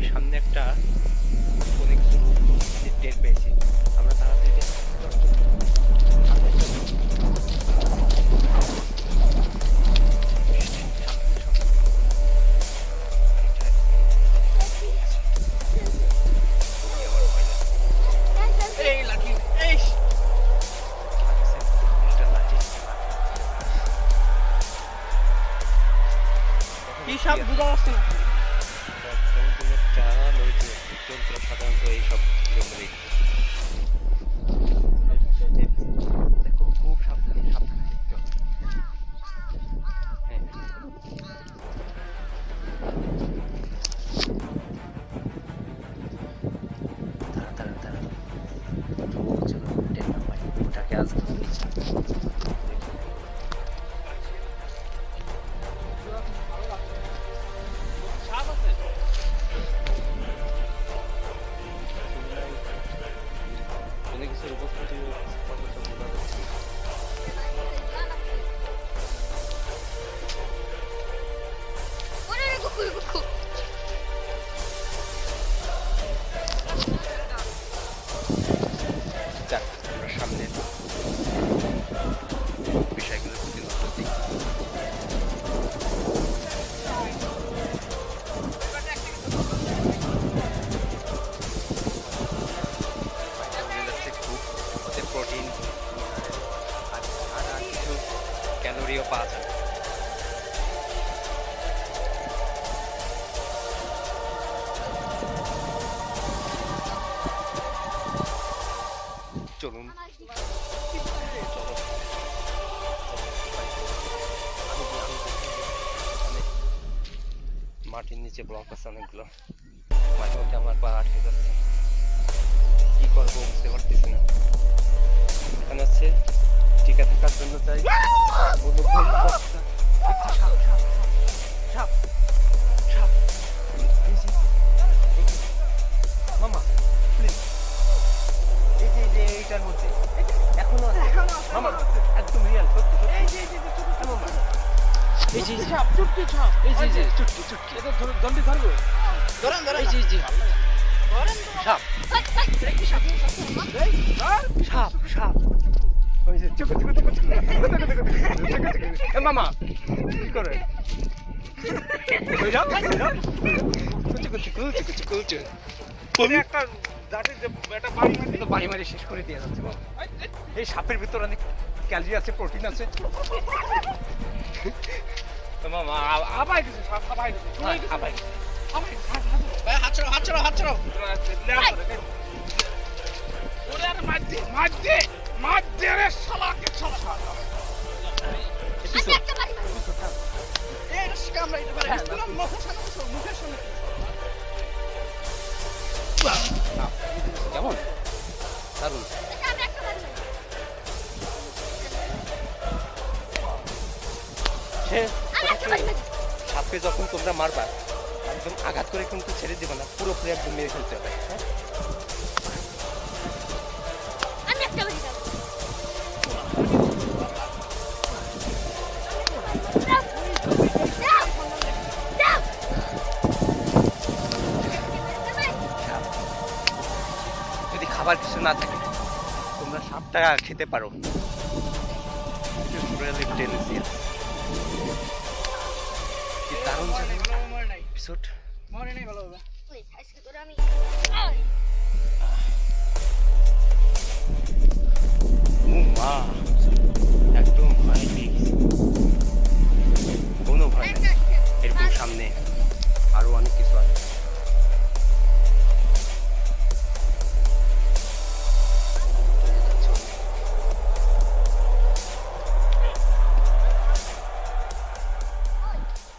আমি সামনে একটা কোনো আমরা তাড়াতাড়ি কি সব বুঝা যাচ্ছে না। চারা নদীতে চলতে সাধারণত এইসব জঙ্গলে দেখো খুব মাটির নিচে ব্লক আছে অনেকগুলো। মাঝে মধ্যে আমার পা আটকে যাচ্ছে। কি করব বুঝতে পারতেছি না। এখানে হচ্ছে টিকা থাকার জন্য চাই? এই এই সাপ চুটকি সাপ এই এই যে। চুটকি চুটকি। এটা ধরে দন্ডি ধরবো? ধরেন ধরেন। এই এই যে। ধরেন। সাপ সাপ সাপ ওই যে চুকু চুকু চুকু চুকু। এ মামা কি করে? ওই যাও চুকু চুকু চুকু চুকু চুকু। এটা একটা দাঁড়ে যে এটা বাড়ি তো বাড়ি মারি শেষ করে দিয়ে যাচ্ছে বাবা। এই সাপের ভিতর অনেক ক্যালোরি আছে প্রোটিন আছে। মামা আবাই দিছে আবাই দিছে আবাই হাত ভাই হাত ছড়াও হাত ছড়াও হাত ছড়াও ওরে আরে মার দে মার দে মার দে রে শালাকে শালা এই কামড়া এটা পারে না? মুখের সামনে মুখের সামনে কেমন? দারুণ। ওটাকে সাপকে যখন তোমরা মারবা একদম আঘাত করে কিন্তু ছেড়ে দিবে না পুরোপুরি একদম মেরে ফেলতে হবে হ্যাঁ? খাবার কিছু না থাকে তোমরা সাপটা খেতে পারো। কি দারুণ এপিসোড মরে নাই ভালো হবে। আজকে তোরা আমি